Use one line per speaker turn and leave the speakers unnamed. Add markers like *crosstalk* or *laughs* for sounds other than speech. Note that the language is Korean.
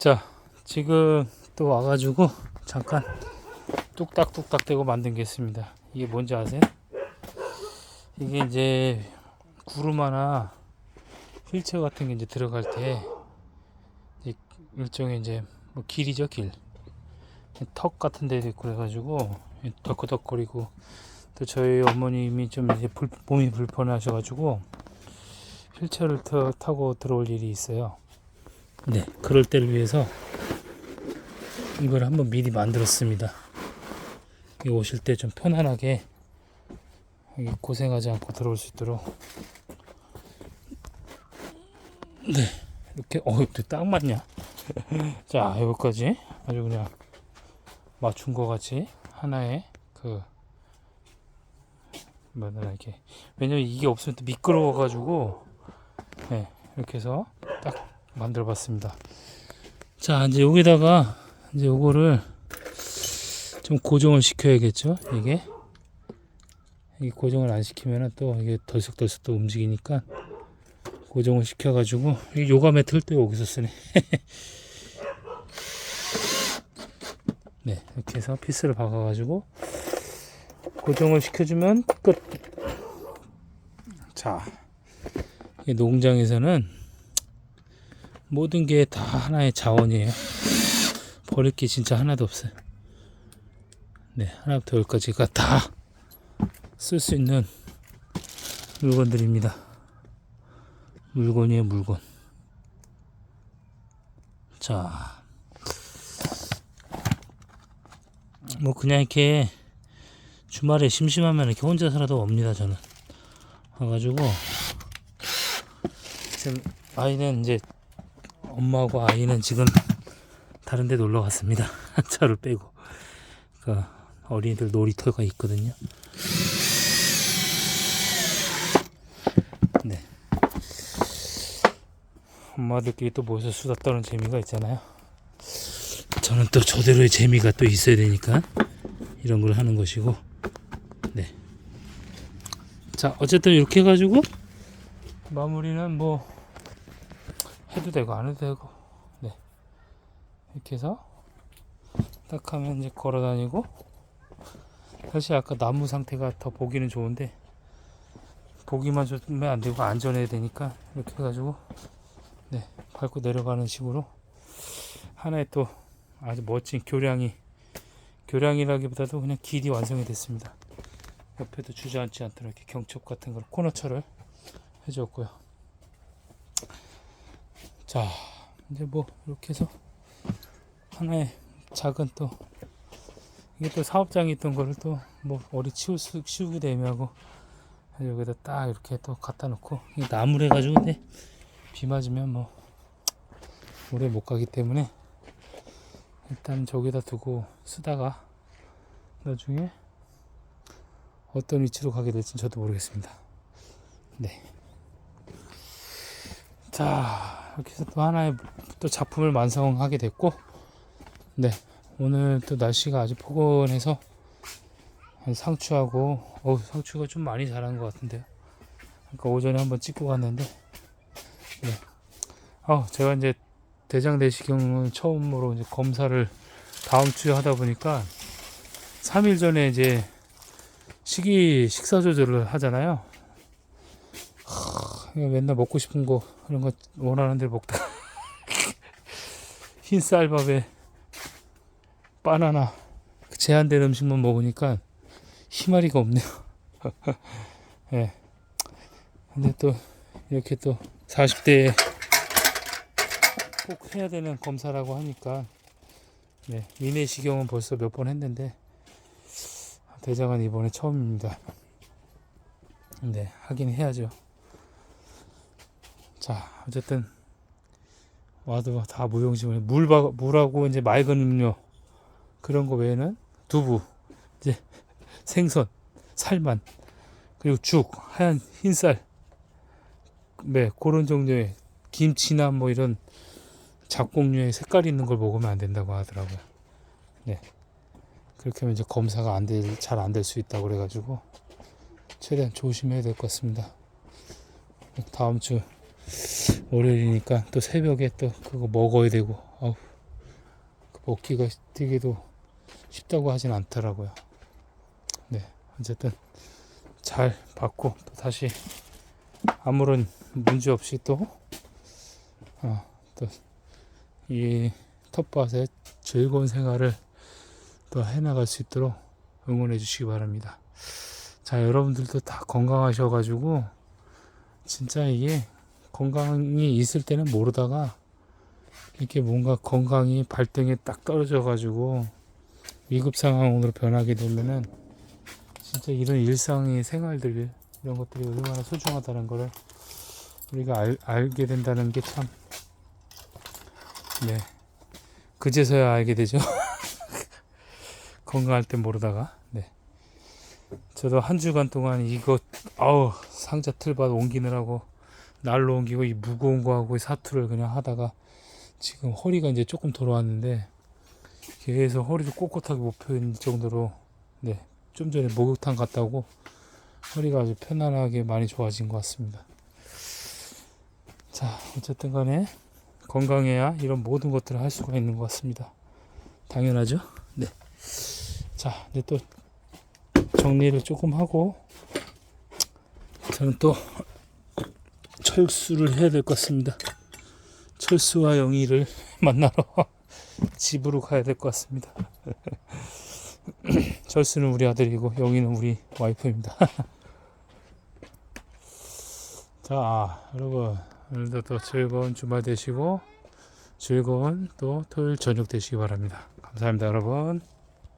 자, 지금 또 와가지고 잠깐 뚝딱뚝딱 대고 만든 게 있습니다. 이게 뭔지 아세요? 이게 이제 구름 하나 휠체어 같은 게 이제 들어갈 때 일종의 이제 뭐 길이죠 길. 턱 같은 데도 있고 그래가지고 덕거덕거리고 또 저희 어머님이 좀 이제 불, 몸이 불편하셔가지고 휠체어를 타, 타고 들어올 일이 있어요. 네, 그럴 때를 위해서 이걸 한번 미리 만들었습니다. 여기 오실 때 좀 편안하게 고생하지 않고 들어올 수 있도록 네 이렇게 어, 이거 딱 맞냐? *laughs* 자 여기까지 아주 그냥 맞춘 거 같이 하나의 그 뭐냐 이렇게 왜냐면 이게 없으면 또 미끄러워 가지고 네 이렇게 해서 딱 만들어 봤습니다. 자, 이제 여기다가 이제 요거를 좀 고정을 시켜야겠죠? 이게 이게 고정을 안 시키면은 또 이게 덜썩덜썩 또 움직이니까 고정을 시켜가지고 이 요가 매트 를 또 여기서 쓰네. *laughs* 네, 이렇게 해서 피스를 박아가지고 고정을 시켜주면 끝. 자, 이 농장에서는 모든 게 다 하나의 자원이에요. 버릴 게 진짜 하나도 없어요. 네, 하나부터 열까지가 다 쓸 수 있는 물건들입니다. 물건이에요, 물건. 자, 뭐 그냥 이렇게 주말에 심심하면 이렇게 혼자 살아도 옵니다, 저는. 와가지고 지금 아이는 이제 엄마하고 아이는 지금 다른 데 놀러 갔습니다. *laughs* 차를 빼고. 그 어린이들 놀이터가 있거든요. 네. 엄마들끼리 또 모여서 수다 떠는 재미가 있잖아요. 저는 또 저대로의 재미가 또 있어야 되니까 이런 걸 하는 것이고. 네. 자, 어쨌든 이렇게 해가지고 마무리는 뭐 해도 되고 안 해도 되고. 네. 이렇게 해서 딱 하면 이제 걸어 다니고 사실 아까 나무 상태가 더 보기는 좋은데 보기만 좋으면 안 되고 안전해야 되니까 이렇게 해가지고 네 밟고 내려가는 식으로 하나의 또 아주 멋진 교량이 교량이라기보다도 그냥 길이 완성이 됐습니다. 옆에도 주저앉지 않도록 이렇게 경첩 같은 걸 코너처를 해줬고요 자 이제 뭐 이렇게 해서 하나의 작은 또 이게 또 사업장이 있던 거를 또 뭐 어디 치우 수 치우기도 애매하고 여기다 딱 이렇게 또 갖다 놓고 이게 나무래 가지고 근데 비 맞으면 뭐 오래 못 가기 때문에 일단 저기다 두고 쓰다가 나중에 어떤 위치로 가게 될지 저도 모르겠습니다. 네. 자, 이렇게 또 하나의 또 작품을 완성하게 됐고, 네. 오늘 또 날씨가 아주 포근해서 한 상추하고, 어우, 상추가 좀 많이 자란 것 같은데요. 그러니까 오전에 한번 찍고 갔는데, 네. 어, 제가 이제 대장 내시경을 처음으로 이제 검사를 다음 주에 하다 보니까 3일 전에 이제 식이 식사 조절을 하잖아요. 맨날 먹고 싶은 거 그런 거 원하는 대로 먹다 *laughs* 흰 쌀밥에 바나나 그 제한된 음식만 먹으니까 희마리가 없네요. *laughs* 예. 네. 근데 또 이렇게 또 40대에 꼭 해야 되는 검사라고 하니까 네, 위내시경은 벌써 몇 번 했는데 대장은 이번에 처음입니다. 네, 하긴 해야죠. 자, 어쨌든 와도 다 무용지물 물 물하고 이제 맑은 음료 그런 거 외에는 두부, 이제 생선, 살만 그리고 죽, 하얀 흰쌀, 네 그런 종류의 김치나 뭐 이런 잡곡류의 색깔 있는 걸 먹으면 안 된다고 하더라고요. 네. 그렇게 하면 이제 검사가 안 될, 잘 안 될 수 있다고 그래가지고 최대한 조심해야 될 것 같습니다. 다음 주 월요일이니까 또 새벽에 또 그거 먹어야 되고, 어우, 먹기가 되게도 쉽다고 하진 않더라고요. 네, 어쨌든 잘 받고 또 다시 아무런 문제 없이 또, 어, 또, 이 텃밭의 즐거운 생활을 또 해나갈 수 있도록 응원해 주시기 바랍니다. 자, 여러분들도 다 건강하셔가지고, 진짜 이게 건강이 있을 때는 모르다가, 이렇게 뭔가 건강이 발등에 딱 떨어져 가지고, 위급 상황으로 변하게 되면은, 진짜 이런 일상의 생활들, 이런 것들이 얼마나 소중하다는 거를 우리가 알, 알게 된다는 게 참, 네. 그제서야 알게 되죠. *laughs* 건강할 땐 모르다가, 네. 저도 한 주간 동안 이거, 아우, 상자 틀밭 옮기느라고 날로 옮기고 이 무거운 거하고 이 사투를 그냥 하다가 지금 허리가 이제 조금 돌아왔는데 계속 허리를 꼿꼿하게 못 펴는 정도로, 네. 좀 전에 목욕탕 갔다 오고 허리가 아주 편안하게 많이 좋아진 것 같습니다. 자, 어쨌든 간에 건강해야 이런 모든 것들을 할 수가 있는 것 같습니다. 당연하죠? 네. 자, 이제 또 정리를 조금 하고 저는 또 철수를 해야 될 것 같습니다. 철수와 영희를 *laughs* 만나러 *laughs* 집으로 가야 될 것 같습니다. *laughs* 철수는 우리 아들이고 영희는 우리 와이프입니다. 자, 여러분 오늘도 또 즐거운 주말 되시고 즐거운 또 토요일 저녁 되시기 바랍니다. 감사합니다, 여러분.